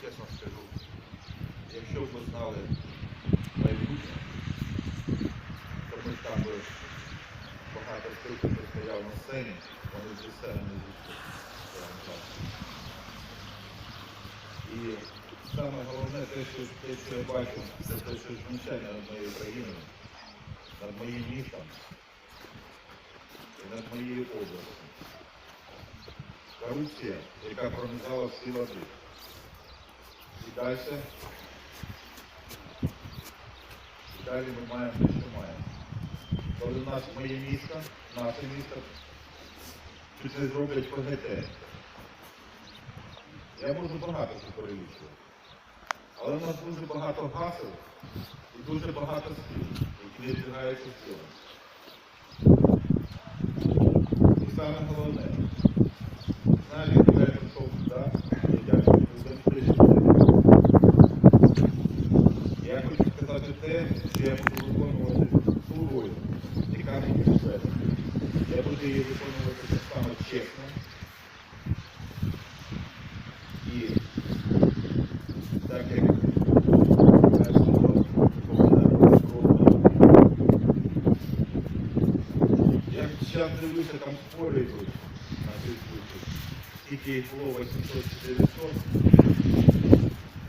чесно скажу, якщо б ви знали майбутнє, то ми там би багато хто стояв на сцені, вони зі сцени не. І саме головне те, що, те, що я бачу, це те, що знущання над моєю країною, над моїм містом і над моєю областю. Корупція, яка пронизала всі лади. І далі, ми маємо те, що маємо. Коли у нас моє місто, наше місто, чи це зроблять ПГТ. Я можу багато що перелічувати. Але у нас дуже багато гасел і дуже багато слів, які не збігаються в цьому. І саме головне, знаєте, коли я прийшов сюди, я дякую я хочу сказати те, що я буду виконувати ту роль, яка мені відведена. Я буду її виконувати так само чесно. І так як. Я дивлюся, там спори йдуть на Фейсбуці. Скільки їх було 800 900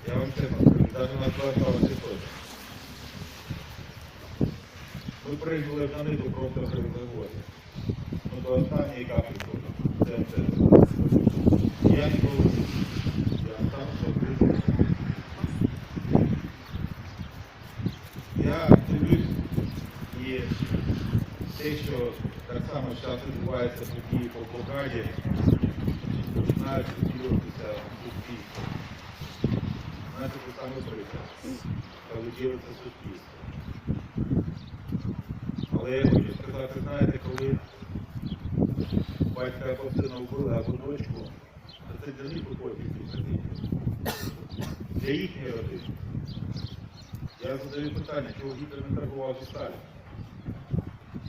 я вам чесно скажу, навіть на слова точно. Ми прийняли на ниту просто. Ну, до останньої каплі. Це це. Я ніколи я сам зробив. Я дивлюсь і те, що так само зараз відбувається в події по блокаді, починають відділитися суспільство. Знаєте, це саме приклад, коли ділиться суспільство. Але я хочу сказати, знаєте, коли батька або вбили, або дочку, то це для них виходить ці. Для їхньої родини. Я задаю питання, чого Гітлер не торгував зі Сталіном?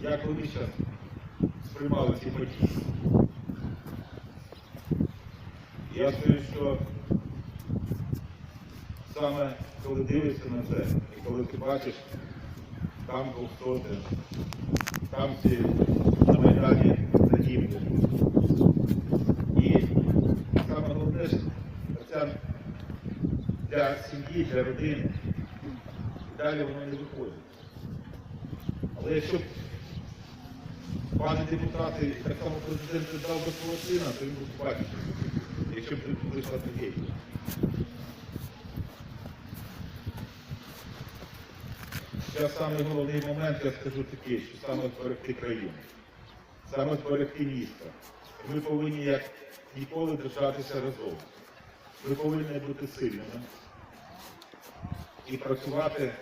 Як вони зараз сприймали ці події? Я скажу, що саме коли дивишся на це, і коли ти бачиш там двохсоти, там ці на Майдані загиблі. І саме головне, що ця для сім'ї, для родини, далі воно не виходить. Але якщо б пане депутати, так само президент дав би свого сина, то він був бачив, якщо б вийшла трагедія. Зараз головний момент, я скажу такий, що саме зберегти країну, саме зберегти місто. Ми повинні як ніколи держатися разом. Ми повинні бути сильними і працювати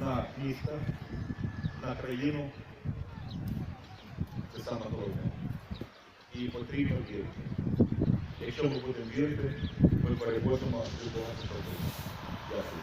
на місто, на країну. Це саме головне. І потрібно вірити. Якщо ми будемо вірити, ми переможемо любого проблему. Дякую.